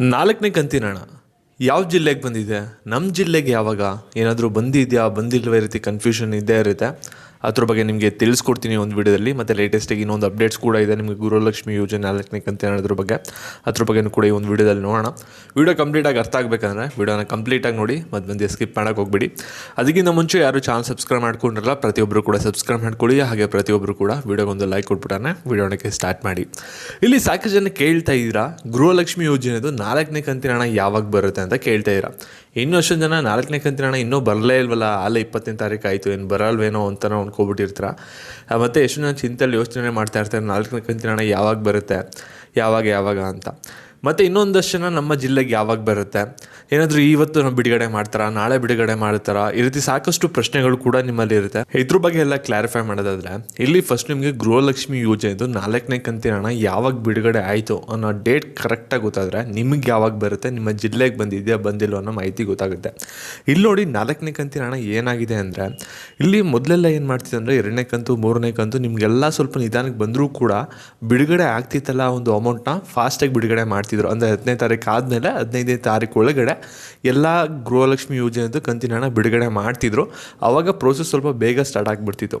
ನಾಲ್ಕನೇ ಕಂತಿನಣ ಯಾವ ಜಿಲ್ಲೆಗೆ ಬಂದಿದೆ? ನಮ್ಮ ಜಿಲ್ಲೆಗೆ ಯಾವಾಗ? ಏನಾದರೂ ಬಂದಿದೆಯಾ? ಬಂದಿಲ್ವೇ ರೀತಿ ಕನ್ಫ್ಯೂಷನ್ ಇದ್ದೇ ಇರುತ್ತೆ. ಅದ್ರ ಬಗ್ಗೆ ನಿಮಗೆ ತಿಳಿಸ್ಕೊಡ್ತೀನಿ ಒಂದು ವಿಡಿಯೋದಲ್ಲಿ. ಮತ್ತು ಲೇಟೆಸ್ಟಾಗಿ ಇನ್ನೊಂದು ಅಪ್ಡೇಟ್ಸ್ ಕೂಡ ಇದೆ ನಿಮಗೆ ಗುರುಲಕ್ಷ್ಮಿ ಯೋಜನೆ ನಾಲ್ಕನೇ ಅಂತ ಹೇಳೋದ್ರ ಬಗ್ಗೆ. ಅದ್ರ ಬಗ್ಗೆ ಕೂಡ ಈ ಒಂದು ವಿಡಿಯೋದಲ್ಲಿ ನೋಡೋಣ. ವಿಡಿಯೋ ಕಂಪ್ಲೀಟಾಗಿ ಅರ್ಥ ಆಗಬೇಕಂದ್ರೆ ವೀಡಿಯೋನ ಕಂಪ್ಲೀಟಾಗಿ ನೋಡಿ, ಮತ್ತು ಬಂದು ಸ್ಕಿಪ್ ಮಾಡೋಕೆ ಹೋಗ್ಬಿಡಿ. ಅದಕ್ಕಿಂತ ಮುಂಚೆ ಯಾರು ಚಾನಲ್ ಸಬ್ಸ್ಕ್ರೈಬ್ ಮಾಡ್ಕೊಂಡಿರಲ್ಲ ಪ್ರತಿಯೊಬ್ಬರು ಕೂಡ ಸಬ್ಸ್ಕ್ರೈಬ್ ಮಾಡ್ಕೊಳ್ಳಿ. ಹಾಗೆ ಪ್ರತಿಯೊಬ್ಬರು ಕೂಡ ವಿಡಿಯೋಗೊಂದು ಲೈಕ್ ಕೊಟ್ಬಿಟ್ಟಾನೆ ವಿಡಿಯೋನಕ್ಕೆ ಸ್ಟಾರ್ಟ್ ಮಾಡಿ. ಇಲ್ಲಿ ಸಾಕಷ್ಟು ಜನ ಕೇಳ್ತಾ ಇದ್ದೀರಾ, ಗೃಹಲಕ್ಷ್ಮಿ ಯೋಜನೆದು ನಾಲ್ಕನೇ ಕಂತಿನ ಹಣ ಯಾವಾಗ ಬರುತ್ತೆ ಅಂತ ಕೇಳ್ತಾ ಇದ್ದೀರಾ. ಇನ್ನೂ ಅಷ್ಟೊಂದು ಜನ ನಾಲ್ಕನೇ ಕಂತಿನ ಹಣ ಇನ್ನೂ ಬರಲೇ ಇಲ್ವಲ್ಲ, ಅಲ್ಲೇ ಇಪ್ಪತ್ತನೇ ತಾರೀಕು ಆಯಿತು, ಏನು ಬರಲ್ವೇನೋ ಅಂತ ಅಂದ್ಕೊಬಿಟ್ಟಿರ್ತೀರ ಮತ್ತು ಎಷ್ಟು ಜನ ಚಿಂತೆಯಲ್ಲಿ ಯೋಚನೆ ಮಾಡ್ತಾ ಇರ್ತಾರೆ, ನಾಲ್ಕನೇ ಕಂತಿನ ಹಣ ಯಾವಾಗ ಬರುತ್ತೆ, ಯಾವಾಗ ಯಾವಾಗ ಅಂತ. ಮತ್ತು ಇನ್ನೊಂದಷ್ಟು ಜನ ನಮ್ಮ ಜಿಲ್ಲೆಗೆ ಯಾವಾಗ ಬರುತ್ತೆ? ಏನಾದರೂ ಇವತ್ತು ನಾವು ಬಿಡುಗಡೆ ಮಾಡ್ತಾರಾ? ನಾಳೆ ಬಿಡುಗಡೆ ಮಾಡ್ತಾರಾ? ಈ ರೀತಿ ಸಾಕಷ್ಟು ಪ್ರಶ್ನೆಗಳು ಕೂಡ ನಿಮ್ಮಲ್ಲಿ ಇರುತ್ತೆ. ಇದ್ರ ಬಗ್ಗೆ ಎಲ್ಲ ಕ್ಲಾರಿಫೈ ಮಾಡೋದಾದ್ರೆ, ಇಲ್ಲಿ ಫಸ್ಟ್ ನಿಮಗೆ ಗೃಹಲಕ್ಷ್ಮಿ ಯೋಜನೆದು ನಾಲ್ಕನೇ ಕಂತಿನ ಹಣ ಯಾವಾಗ ಬಿಡುಗಡೆ ಆಯಿತು ಅನ್ನೋ ಡೇಟ್ ಕರೆಕ್ಟಾಗಿ ಗೊತ್ತಾದರೆ ನಿಮಗೆ ಯಾವಾಗ ಬರುತ್ತೆ, ನಿಮ್ಮ ಜಿಲ್ಲೆಗೆ ಬಂದಿದೆಯಾ ಬಂದಿಲ್ಲ ಅನ್ನೋ ಮಾಹಿತಿ ಗೊತ್ತಾಗುತ್ತೆ. ಇಲ್ಲಿ ನೋಡಿ ನಾಲ್ಕನೇ ಕಂತಿನ ಹಣ ಏನಾಗಿದೆ ಅಂದರೆ, ಇಲ್ಲಿ ಮೊದಲೆಲ್ಲ ಏನು ಮಾಡ್ತಿದ್ದೆ ಅಂದರೆ ಎರಡನೇ ಕಂತು, ಮೂರನೇ ಕಂತು ನಿಮಗೆಲ್ಲ ಸ್ವಲ್ಪ ನಿಧಾನಕ್ಕೆ ಬಂದರೂ ಕೂಡ ಬಿಡುಗಡೆ ಆಗ್ತಿತ್ತಲ್ಲ ಒಂದು ಅಮೌಂಟ್ನ ಫಾಸ್ಟಾಗಿ ಬಿಡುಗಡೆ ಮಾಡ್ತಿದ್ರು. ಅಂದರೆ ಹದಿನೈದು ತಾರೀಕು ಆದಮೇಲೆ ಹದಿನೈದನೇ ತಾರೀಕು ಒಳಗಡೆ ಎಲ್ಲ ಗೃಹಲಕ್ಷ್ಮಿ ಯೋಜನೆದು ಕಂತಿನ ಹಣ ಬಿಡುಗಡೆ ಮಾಡ್ತಿದ್ರು. ಆವಾಗ ಪ್ರೋಸೆಸ್ ಸ್ವಲ್ಪ ಬೇಗ ಸ್ಟಾರ್ಟ್ ಆಗಿಬಿಡ್ತಿತ್ತು.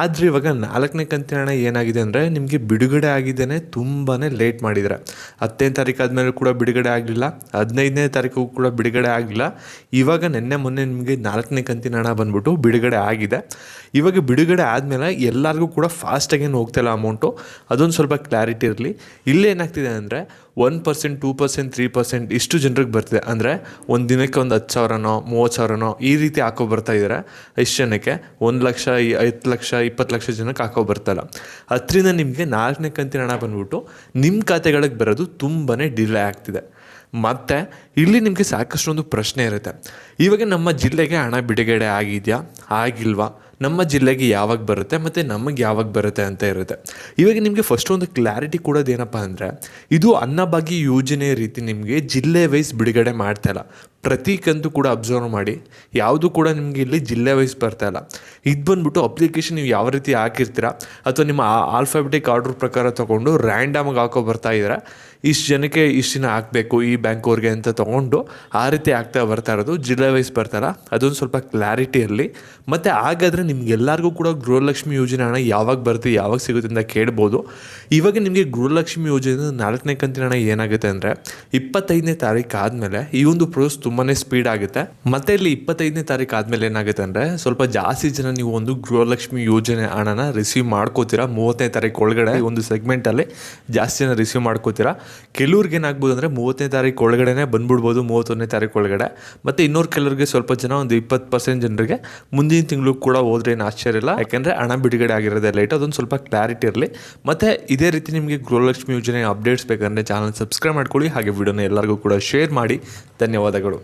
ಆದರೆ ಇವಾಗ ನಾಲ್ಕನೇ ಕಂತಿನ ಹಣ ಏನಾಗಿದೆ ಅಂದರೆ ನಿಮಗೆ ಬಿಡುಗಡೆ ಆಗಿದ್ದೇನೆ ತುಂಬಾ ಲೇಟ್ ಮಾಡಿದ್ದಾರೆ ಹತ್ತನೇ ತಾರೀಕು ಆದಮೇಲೆ ಕೂಡ ಬಿಡುಗಡೆ ಆಗಲಿಲ್ಲ. ಹದಿನೈದನೇ ತಾರೀಕು ಕೂಡ ಬಿಡುಗಡೆ ಆಗಲಿಲ್ಲ. ಇವಾಗ ನಿನ್ನೆ ಮೊನ್ನೆ ನಿಮಗೆ ನಾಲ್ಕನೇ ಕಂತಿನ ಹಣ ಬಂದ್ಬಿಟ್ಟು ಬಿಡುಗಡೆ ಆಗಿದೆ. ಇವಾಗ ಬಿಡುಗಡೆ ಆದಮೇಲೆ ಎಲ್ಲರಿಗೂ ಕೂಡ ಫಾಸ್ಟಾಗೇನು ಹೋಗ್ತಾಯಿಲ್ಲ ಅಮೌಂಟು ಅದೊಂದು ಸ್ವಲ್ಪ ಕ್ಲಾರಿಟಿ ಇರಲಿ. ಇಲ್ಲೇನಾಗ್ತಿದೆ ಅಂದರೆ one percent two percent three percent ಇಷ್ಟು ಜನರಿಗೆ ಬರ್ತಿದೆ. ಅಂದರೆ ಒಂದು ದಿನಕ್ಕೆ ಒಂದು ಹತ್ತು ಸಾವಿರನೋ, ಮೂವತ್ತು ಸಾವಿರನೋ ಈ ರೀತಿ ಹಾಕೋ ಬರ್ತಾ ಇದ್ದಾರೆ ಇಷ್ಟು ಜನಕ್ಕೆ ಒಂದು ಲಕ್ಷ ಐದು ಲಕ್ಷ, ಇಪ್ಪತ್ತು ಲಕ್ಷ ಜನಕ್ಕೆ ಹಾಕೋ ಬರ್ತಾಯಿಲ್ಲ ಅದರಿಂದ ನಿಮಗೆ ನಾಲ್ಕನೇ ಕಂತಿನ ಹಣ ಬಂದ್ಬಿಟ್ಟು ನಿಮ್ಮ ಖಾತೆಗಳಿಗೆ ಬರೋದು ತುಂಬಾ ಡಿಲೇ ಆಗ್ತಿದೆ. ಮತ್ತು ಇಲ್ಲಿ ನಿಮಗೆ ಸಾಕಷ್ಟು ಒಂದು ಪ್ರಶ್ನೆ ಇರುತ್ತೆ. ಇವಾಗ ನಮ್ಮ ಜಿಲ್ಲೆಗೆ ಹಣ ಬಿಡುಗಡೆ ಆಗಿದೆಯಾ? ಆಗಿಲ್ವಾ? ನಮ್ಮ ಜಿಲ್ಲೆಗೆ ಯಾವಾಗ ಬರುತ್ತೆ ಮತ್ತು ನಮಗೆ ಯಾವಾಗ ಬರುತ್ತೆ ಅಂತ ಇರುತ್ತೆ. ಇವಾಗ ನಿಮಗೆ ಫಸ್ಟ್ ಒಂದು ಕ್ಲಾರಿಟಿ ಕೊಡೋದೇನಪ್ಪ ಅಂದರೆ, ಇದು ಅನ್ನಭಾಗ್ಯ ಯೋಜನೆ ರೀತಿ ನಿಮಗೆ ಜಿಲ್ಲೆ ವೈಸ್ ಬಿಡುಗಡೆ ಮಾಡ್ತಾ ಇಲ್ಲ. ಪ್ರತಿ ಕಂತು ಕೂಡ ಅಬ್ಸರ್ವ್ ಮಾಡಿ, ಯಾವುದು ಕೂಡ ನಿಮಗೆ ಇಲ್ಲಿ ಜಿಲ್ಲೆ ವೈಸ್ ಬರ್ತಾ ಇಲ್ಲ. ಇದು ಬಂದ್ಬಿಟ್ಟು ಅಪ್ಲಿಕೇಶನ್ ನೀವು ಯಾವ ರೀತಿ ಹಾಕಿರ್ತೀರಾ, ಅಥವಾ ನಿಮ್ಮ ಆಲ್ಫಾಬೆಟಿಕ್ ಆರ್ಡ್ರ್ ಪ್ರಕಾರ ತೊಗೊಂಡು ರ್ಯಾಂಡಮಾಗಿ ಹಾಕೋ ಬರ್ತಾ ಇದ್ದೀರ, ಇಷ್ಟು ಜನಕ್ಕೆ ಇಷ್ಟು ದಿನ ಹಾಕಬೇಕು ಈ ಬ್ಯಾಂಕ್ ಅವ್ರಿಗೆ ಅಂತ ತೊಗೊಂಡು ಆ ರೀತಿ ಆಗ್ತಾ ಬರ್ತಾ ಇರೋದು ಜಿಲ್ಲೆ ವೈಸ್ ಬರ್ತಾರ ಅದೊಂದು ಸ್ವಲ್ಪ ಕ್ಲಾರಿಟಿ ಇರಲಿ ಮತ್ತು ಹಾಗಾದರೆ ನಿಮ್ಗೆಲ್ಲರಿಗೂ ಕೂಡ ಗೃಹಲಕ್ಷ್ಮಿ ಯೋಜನೆ ಹಣ ಯಾವಾಗ ಬರುತ್ತೆ, ಯಾವಾಗ ಸಿಗುತ್ತೆ ಅಂತ ಕೇಳ್ಬೋದು. ಇವಾಗ ನಿಮಗೆ ಗೃಹಲಕ್ಷ್ಮಿ ಯೋಜನೆ ನಾಲ್ಕನೇ ಕಂತಿನ ಹಣ ಏನಾಗುತ್ತೆ ಅಂದರೆ, ಇಪ್ಪತ್ತೈದನೇ ತಾರೀಕು ಆದಮೇಲೆ ಈ ಒಂದು ಪ್ರೋಸೆಸ್ ತುಂಬಾ ಸ್ಪೀಡ್ ಆಗುತ್ತೆ. ಮತ್ತೆ ಇಲ್ಲಿ ಇಪ್ಪತ್ತೈದನೇ ತಾರೀಕು ಆದ್ಮೇಲೆ ಏನಾಗುತ್ತೆ ಅಂದ್ರೆ ಸ್ವಲ್ಪ ಜಾಸ್ತಿ ಜನ ನೀವು ಒಂದು ಗೃಹಲಕ್ಷ್ಮಿ ಯೋಜನೆ ಹಣನ ರಿಸೀವ್ ಮಾಡ್ಕೋತೀರಾ, ಮೂವತ್ತನೇ ತಾರೀಕು ಒಳಗಡೆ ಒಂದು ಸೆಗ್ಮೆಂಟಲ್ಲಿ ಜಾಸ್ತಿ ಜನ ರಿಸೀವ್ ಮಾಡ್ಕೋತೀರಾ. ಕೆಲವ್ರಿಗೆ ಏನಾಗ್ಬೋದು ಅಂದ್ರೆ ಮೂವತ್ತನೇ ತಾರೀಕು ಒಳಗಡೆನೆ ಬಂದ್ಬಿಡ್ಬೋದು, ಮೂವತ್ತೊಂದನೇ ತಾರೀಕು ಒಳಗಡೆ. ಮತ್ತೆ ಇನ್ನೂರು ಕೆಲವರಿಗೆ ಸ್ವಲ್ಪ ಜನ ಒಂದು ಇಪ್ಪತ್ತು ಪರ್ಸೆಂಟ್ ಜನರಿಗೆ ಮುಂದಿನ ತಿಂಗಳು ಕೂಡ ಹೋದ್ರೆ ಏನು ಆಶ್ಚರ್ಯ ಇಲ್ಲ. ಯಾಕೆಂದ್ರೆ ಹಣ ಬಿಡುಗಡೆ ಆಗಿರೋದೇ ಲೈಟ್ ಅದೊಂದು ಸ್ವಲ್ಪ ಕ್ಲಾರಿಟಿ ಇರಲಿ. ಮತ್ತೆ ಇದೇ ರೀತಿ ನಿಮಗೆ ಗೃಹಲಕ್ಷ್ಮಿ ಯೋಜನೆ ಅಪ್ಡೇಟ್ಸ್ ಬೇಕಂದ್ರೆ ಚಾನಲ್ ಸಬ್ಸ್ಕ್ರೈಬ್ ಮಾಡ್ಕೊಳ್ಳಿ. ಹಾಗೆ ವಿಡಿಯೋನ ಎಲ್ಲರಿಗೂ ಕೂಡ ಶೇರ್ ಮಾಡಿ. ಧನ್ಯವಾದಗಳು.